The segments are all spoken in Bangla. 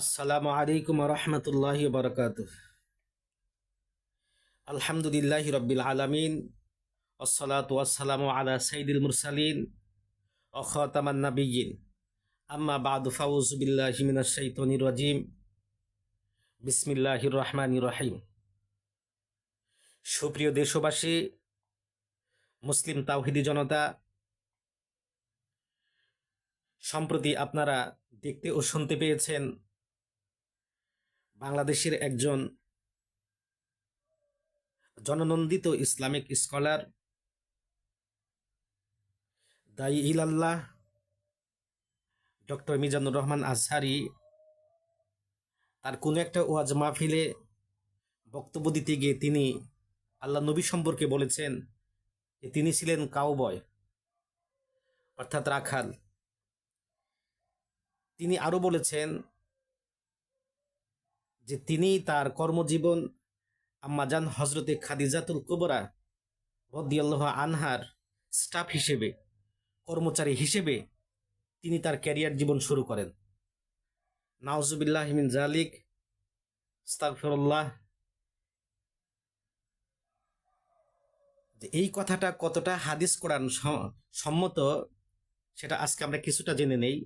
আসসালামু আলাইকুম রহমতুল্লাহ বরকাত আলহামদুলিল্লাহ রব্বিল আলমিন ওসলাত ওয়াসালাম আলা সাইদুল মুরসালিন অখতামান নাবিয়িন আম্মা বাদু ফাউজুবিল্লাহ মিনাশ শাইতানির রাজিম। বিসমিল্লাহির রহমানির রহিম। সুপ্রিয় দেশবাসী, মুসলিম তাওহিদি জনতা, সম্প্রতি আপনারা দেখতে ও শুনতে পেয়েছেন বাংলাদেশের একজন জননন্দিত ইসলামিক স্কলার, দায়ী ইলাল্লাহ, ডক্টর মিজানুর রহমান আজহারি, তার কোনো একটা ওয়াজ মাহফিলে বক্তব্য দিতে গিয়ে তিনি আল্লাহ নবী সম্পর্কে বলেছেন যে তিনি ছিলেন কাউবয় অর্থাৎ রাখাল। তিনি আরও বলেছেন যে তিনি তার কর্মজীবন আম্মাজান হজরতে খাদিজাতুল কুবরা রদিয়াল্লাহ আনহার স্টাফ হিসেবে, কর্মচারী হিসেবে তিনি তার ক্যারিয়ার জীবন শুরু করেন। নাওজুবিল্লাহ মিন জালিক স্তাগফিরুল্লাহ যে এই কথাটা কতটা হাদিস কোরআন সম্মত, সেটা আজকে আমরা কিছুটা জেনে নেই।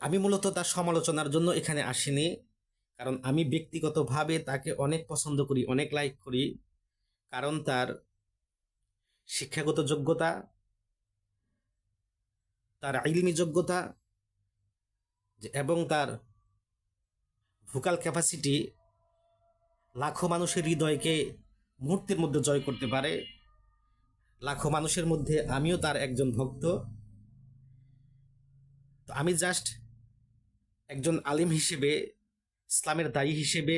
আমি মূলত তার সমালোচনার জন্য এখানে আসিনি। কারণ আমি ব্যক্তিগতভাবে তাকে অনেক পছন্দ করি, অনেক লাইক করি। কারণ তার শিক্ষাগত যোগ্যতা, তার আইলিমি যোগ্যতা এবং তার ভোকাল ক্যাপাসিটি লাখো মানুষের হৃদয়কে মুহূর্তের মধ্যে জয় করতে পারে। লাখো মানুষের মধ্যে আমিও তার একজন ভক্ত। তো আমি জাস্ট একজন আলিম হিসেবে, ইসলামের দায়ী হিসেবে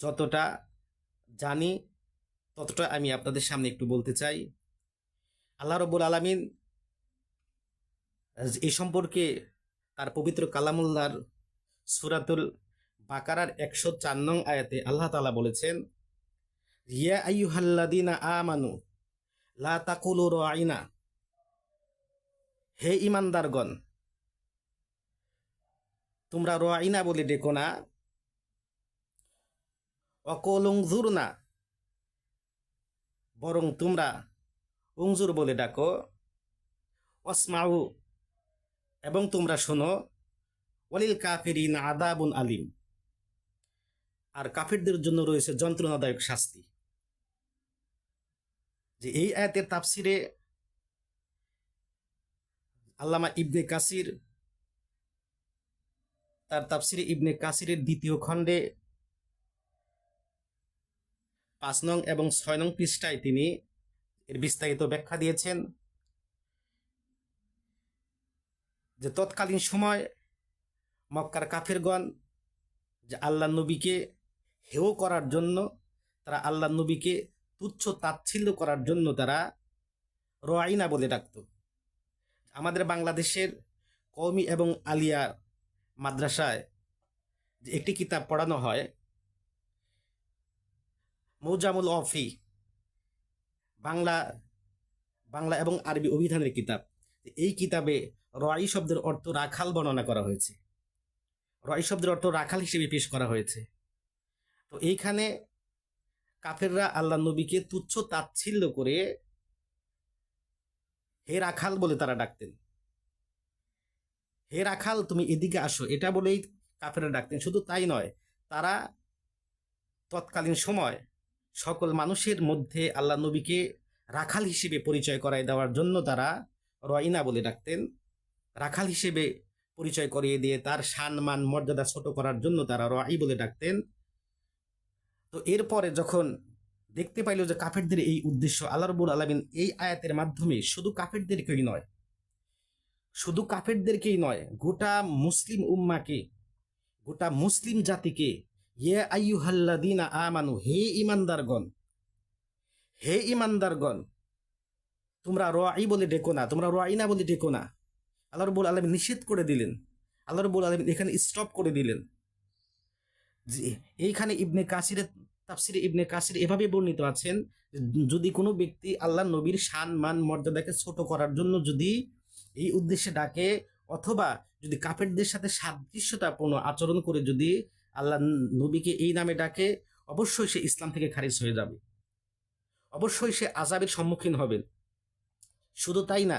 যতটা জানি, ততটা আমি আপনাদের সামনে একটু বলতে চাই। আল্লাহ রবুল আলমিন এ সম্পর্কে তার পবিত্র কালামুল্লার সুরাতুল বাকারার একশো চার নং আয়াতে আল্লাহ তালা বলেছেন রিয়া আইয়ুহাল্লাদিনা আমানু লা তাকুলু রাইনা হে ইমানদারগণ, তোমরা রাইনা বলে ডেকো না। অকলংজুর না বরং তোমরা উংজুর বলে ডাকো। অসমাউ, এবং তোমরা শোনো, ওয়ালিল কাফিরিন আদাবুন আলিম। আর কাফিরদের জন্য রয়েছে যন্ত্রণাদায়ক শাস্তি। যে এই আয়াতের তাফসিরে আল্লামা ইবনে কাসির, তার তাফসিরে ইবনে কাসিরের দ্বিতীয় খণ্ডে পাঁচ নং এবং ছয় নং পৃষ্ঠায় তিনি এর বিস্তারিত ব্যাখ্যা দিয়েছেন যে তৎকালীন সময় মক্কার কাফেরগণ যে আল্লাহ নবীকে হেও করার জন্য, তারা আল্লাহ নবীকে তুচ্ছ তাচ্ছিল্য করার জন্য তারা রোয়াইনা বলে ডাকত। আমাদের বাংলাদেশের কওমি এবং আলিয়া মাদ্রাসায় যে একটি কিতাব পড়ানো হয়, মৌজামুল অফি, বাংলা বাংলা এবং আরবি অভিধানের কিতাব। এই কিতাবে রয় শব্দের অর্থ রাখাল বর্ণনা করা হয়েছে। রয় শব্দের অর্থ রাখাল হিসেবে পেশ করা হয়েছে। তো এইখানে কাফেররা আল্লাহ নবীকে তুচ্ছ তাচ্ছিল্য করে হে রাখাল বলে তারা ডাকতেন। হে রাখাল, তুমি এদিকে আসো। এটা বলেই কাফেরা ডাকতেন। শুধু তাই নয়, তারা তৎকালীন সময় সকল মানুষের মধ্যে আল্লাহ নবীকে রাখাল হিসেবে পরিচয় করাই দেওয়ার জন্য তারা রয়না বলে ডাকতেন। রাখাল হিসেবে পরিচয় করিয়ে দিয়ে তার সম্মান মর্যাদা ছোট করার জন্য তারা রয় বলে ডাকতেন। তো এরপরে যখন দেখতে পাইল যে কাফেরদের এই উদ্দেশ্য আল্লাহ রবুল আলমিন এই আয়াতের মাধ্যমে শুধু কাফেরদেরকেই নয়, শুধু কাফেরদেরকেই নয়, গোটা মুসলিম উম্মাকে, গোটা মুসলিম জাতিকে ইয়ে আইয়ুহাল্লাদিনা আমানু, হে ইমানদারগণ হে ইমানদারগণ তোমরা রয়াই বলে ডেকো না, তোমরা রয়াইনা বলে ডেকো না। আল্লাহ রবুল আলম নিষেধ করে দিলেন। আল্লাহ রবুল আলম এখানে স্টপ করে দিলেন। যে এইখানে ইবনে কাসিরের তাফসিরে ইবনে কাসির এভাবে বর্ণিত আছেন যদি কোনো ব্যক্তি আল্লাহ নবীর শান, মান, মর্যাদাকে ছোট করার জন্য যদি এই উদ্দেশ্যে ডাকে অথবা যদি কাফেরদের সাথে সাদৃশ্যতাপূর্ণ আচরণ করে যদি আল্লাহ নবীকে এই নামে ডাকে, অবশ্যই সে ইসলাম থেকে খারিজ হয়ে যাবে। অবশ্যই সে আজাবের সম্মুখীন হবেন শুধু তাই না,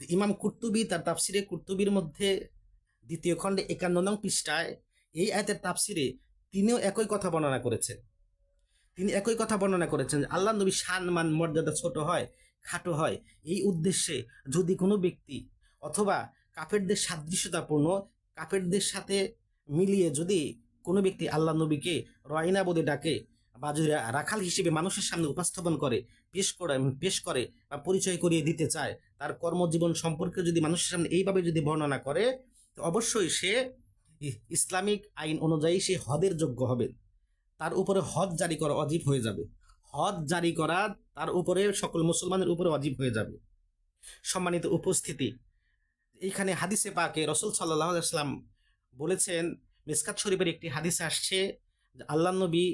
ইমাম কুর্তুবি তার তাফসিরে কুর্তুবির মধ্যে দ্বিতীয় খণ্ডে একান্ন নং পৃষ্ঠায় এই আয়তের তাফসিরে তিনিও একই কথা বর্ণনা করেছেন। তিনি একই কথা বর্ণনা করেছেন আল্লাহ নবী মান মর্যাদা ছোট হয়, খাটো হয়। এই উদ্দেশ্যে যদি কোনো ব্যক্তি অথবা কাফেরদের সাদৃশ্যতাপূর্ণ, কাফেরদের সাথে মিলিয়ে যদি কোনো ব্যক্তি আল্লাহ নবীকে রয়না বলে ডাকে বা যদি রাখাল হিসেবে মানুষের সামনে উপস্থাপন করে, পেশ করে পেশ করে বা পরিচয় করিয়ে দিতে চায়, তার কর্মজীবন সম্পর্কে যদি মানুষের সামনে এইভাবে যদি বর্ণনা করে, তো অবশ্যই সে ইসলামিক আইন অনুযায়ী সে হদের যোগ্য হবে। তার উপরে হজ জারি করা অজীব হয়ে যাবে। হজ জারি করা তার উপরে সকল মুসলমানের উপরে অজীব হয়ে যাবে। সম্মানিত উপস্থিতি, এইখানে হাদিসে পাকে রসুল সাল্লাম বলেছেন, মিসকাত শরীফের একটি হাদিসে আসছে আল্লাহ নবী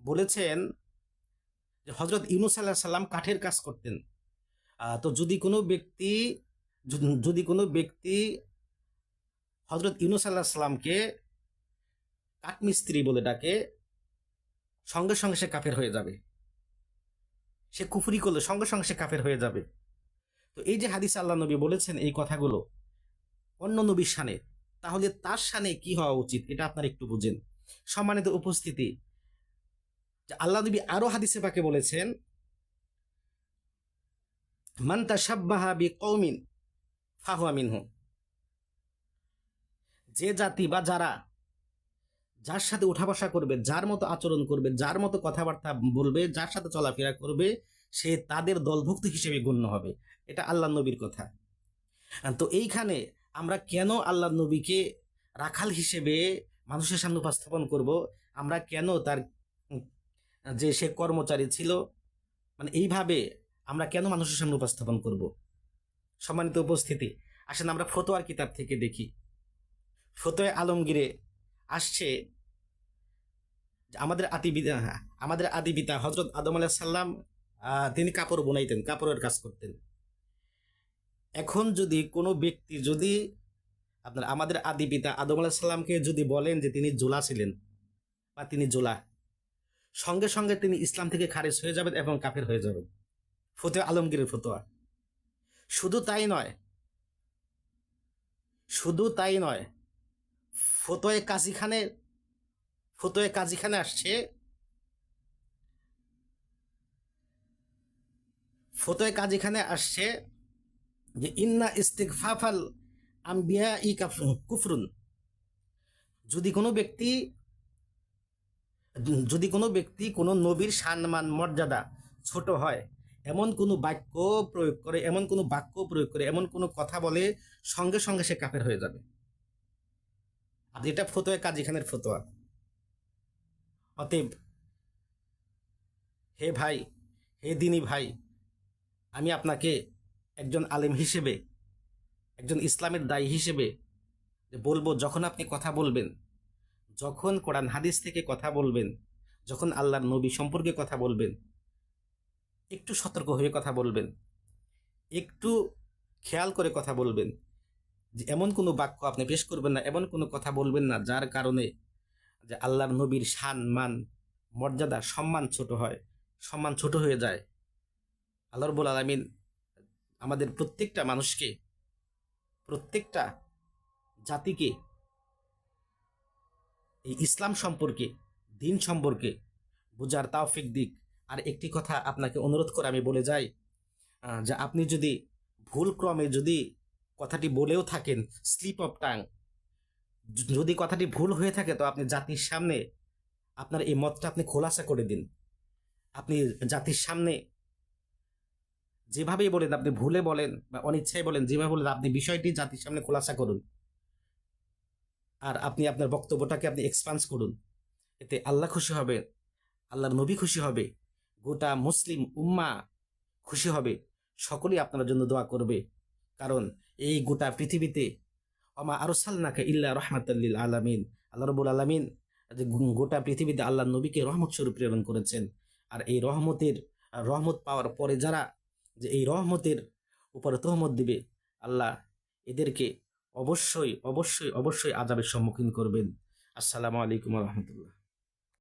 বলেছেন যে হজরত ইউনুস আল্লাহ সাল্লাম কাঠের কাজ করতেন। তো যদি কোনো ব্যক্তি, যদি কোনো ব্যক্তি হজরত ইউনুস আল্লাহ সাল্লামকে কাঠমিস্ত্রি বলে ডাকে, সঙ্গে সঙ্গে সে কাফের হয়ে যাবে। সে কুফরি করলে সঙ্গে সঙ্গে সে কাফের হয়ে যাবে। তো এই যে হাদিস আল্লাহ নবী বলেছেন এই কথাগুলো, অন্য নবীর শানে, তাহলে তার শানে কি হওয়া উচিত এটা আপনারা একটু বুঝেন। সম্মানিত উপস্থিতি আল্লাহ নবী আরও হাদিসে পাকে বলেছেন, মান তাশাব্বাহা বিকৌমিন ফাহুয়া মিনহু। যে জাতি বা যারা, যার সাথে উঠা বসা করবে, যার মতো আচরণ করবে, যার মতো কথাবার্তা বলবে, যার সাথে চলাফেরা করবে, সে তাদের দলভুক্ত হিসেবে গণ্য হবে। এটা আল্লাহ নবীর কথা। তো এইখানে আমরা কেন আল্লাহ নবীকে রাখাল হিসেবে মানুষের সামনে উপস্থাপন করব? আমরা কেন তার যে সে কর্মচারী ছিল মানে এইভাবে আমরা কেন মানুষের সামনে উপস্থাপন করব? সম্মানিত উপস্থিতি, আসেন আমরা ফতোয়ার কিতাব থেকে দেখি। ফতোয় আলমগীরে আসছে আমাদের আদি পিতা আমাদের আদি পিতা হজরত আদম আলাহ সাল্লাম তিনি কাপড় বোনাইতেন, কাপড়ের কাজ করতেন। এখন যদি কোনো ব্যক্তি যদি আপনার আমাদের আদি পিতা আদম আলাহ সাল্লামকে যদি বলেন যে তিনি জোলা ছিলেন বা তিনি জোলা, সঙ্গে সঙ্গে তিনি ইসলাম থেকে খারিজ হয়ে যাবেন এবং কাফের হয়ে যাবেন। ফতোয়া আলমগীরের ফতোয়া। শুধু তাই নয়, শুধু তাই নয় ফতোয় কাজী খানের ফতোয় কাজী খানে আসছে। ফতোয় কাজী খানে আসছে যে, ইন্না ইস্তিগফাফাল আম্বিয়া ই কাফ- কুফরুন। যদি কোনো ব্যক্তি, যদি কোনো ব্যক্তি কোনো নবীর সম্মান, মর্যাদা ছোট হয়, এমন কোনো বাক্য প্রয়োগ করে, এমন কোনো বাক্য প্রয়োগ করে, এমন কোনো কথা বলে, সঙ্গে সঙ্গে সে কাফের হয়ে যাবে। আর এটা ফতোয়া কাজী খানের ফতোয়া। অতএব, হে ভাই, হে দিনী ভাই, আমি আপনাকে একজন আলেম হিসেবে, একজন ইসলামের দায়ী হিসেবে বলব, যখন আপনি কথা বলবেন, যখন কোরআন হাদিস থেকে কথা বলবেন, যখন আল্লাহর নবী সম্পর্কে কথা বলবেন, একটু সতর্ক হয়ে কথা বলবেন, একটু খেয়াল করে কথা বলবেন যে এমন কোনো বাক্য আপনি পেশ করবেন না, এমন কোনো কথা বলবেন না যার কারণে যে আল্লাহর নবীর শান, মান, মর্যাদা, সম্মান ছোট হয়, সম্মান ছোট হয়ে যায়। আল্লাহ রবুল আলমিন আমাদের প্রত্যেকটা মানুষকে, প্রত্যেকটা জাতিকে, এই ইসলাম সম্পর্কে, দিন সম্পর্কে বোঝার তাওফিক দিক। আর একটি কথা আপনাকে অনুরোধ করে আমি বলে যাই যে আপনি যদি ভুল ক্রমে যদি কথাটি বলেও থাকেন, স্লিপ অফ টাং। যদি কথাটি ভুল হয়ে থাকে, তো আপনি জাতির সামনে আপনার এই মতটা আপনি খোলাসা করে দিন। আপনি জাতির সামনে যেভাবেই বলেন, আপনি ভুলে বলেন বা অনিচ্ছায় বলেন, যেভাবে বলেন, আপনি বিষয়টি জাতির সামনে খোলাসা করুন। আর আপনি আপনার বক্তব্যটাকে আপনি এক্সপান্স করুন। এতে আল্লাহ খুশি হবে, আল্লাহর নবী খুশি হবে, গোটা মুসলিম উম্মা খুশি হবে। সকলেই আপনার জন্য দোয়া করবে। কারণ এই গোটা পৃথিবীতে অমা আরসালনাকে ইল্লা রহমাতাল্লিল আলামিন। আল্লাহ রবুল আলামিন গোটা পৃথিবীতে আল্লাহ নবীকে রহমত স্বরূপ প্রেরণ করেছেন। আর এই রহমতের রহমত পাওয়ার পরে যারা যে এই রহমতের উপরে তহমত দিবে, আল্লাহ এদেরকে অবশ্যই অবশ্যই অবশ্যই আজাবের সম্মুখীন করবেন। আসসালামু আলাইকুম রহমতুল্লাহ।